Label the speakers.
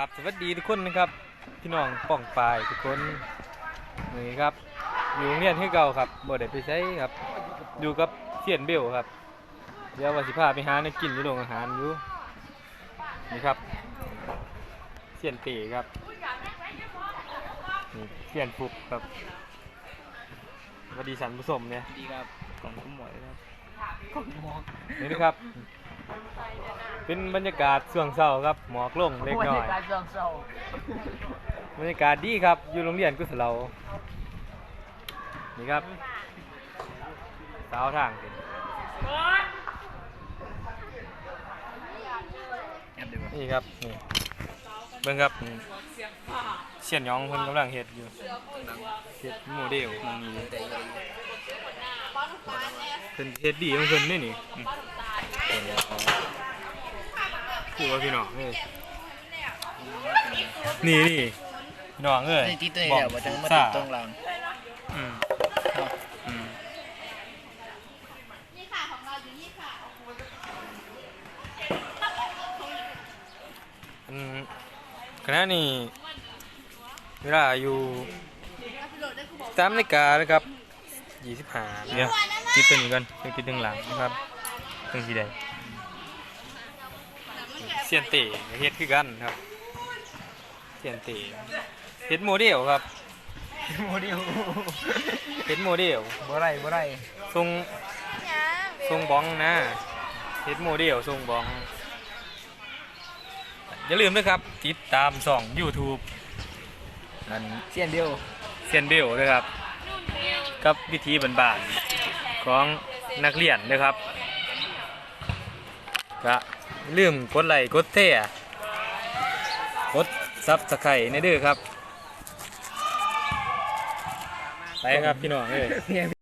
Speaker 1: ครับสวัสดีทุกคนนะครับพี่น้องป้องปายทุกคนนี่ครับ อยู่โรงเรียนที่เก่าครับบ่ได้ไปใช้ครับ อยู่กับเสียนเบลครับ เดี๋ยวว่าสิพาไปหาในกินอยู่โรงอาหารอยู่นี่ครับเสียนเต๋ครับนี่เสียนฟุกครับสวัสดีสันผู้ชมเนี่ย
Speaker 2: ดีครับของคุณหมวยครับ
Speaker 1: นี่นะครับ เป็นบรรยากาศช่วงเช้าครับ หมอกลงเล็กน้อย
Speaker 2: การเสื่อมเศร้า
Speaker 1: บรรยากาศดีครับ อยู่โรงเรียนกุศลานี่ครับ สาวทางเป็น
Speaker 2: แอบดู
Speaker 1: นี่ครับ นี่เบิ่งครับนี่เสียนหยองคนกำลังเฮ็ดอยู่เฮ็ดโมเดล
Speaker 2: มองอยู่แต่ยัง
Speaker 1: เพิ่นเฮ็ดดีของเพิ่นนี่นี่อืมคือว่าพี่น้องเอ้ยนี่นี่พี่น้องเอ้ย
Speaker 2: ในที่ตัวเองแล้วว่าจะมาติดตรงหลัง
Speaker 1: อืมอืม
Speaker 3: นี่ค่ะของเราอยู่นี่ค่ะ
Speaker 1: อันคณะนี้เวลาอยู่สามนาฬิกานะครับยี่สิบห้าเนี่ย คิดตัวนี้ก่อนต้องคิดถึงหลังนะครับต้องคิดได้เซียนเต๋เฮ็ดคือกันครับเซียนเต๋เฮ็ดโมเดลครับ
Speaker 2: โมเดล
Speaker 1: เฮ็ดโมเดล
Speaker 2: บ่ไรบ่ไร
Speaker 1: ทรงทรงบ้องนะเฮ็ดโมเดลทรงบ้องอย่าลืมนะครับ ติดตามส่อง YouTube นั่น
Speaker 2: เสียนเดียว
Speaker 1: เซียนเบลด้วยครับ กับวิธีบานๆ ของนักเรียนนะครับก็ลืมกดไลค์กดแท้กดซับสไครต์ในเด้อครับ ไปครับพี่น้องเอ้ย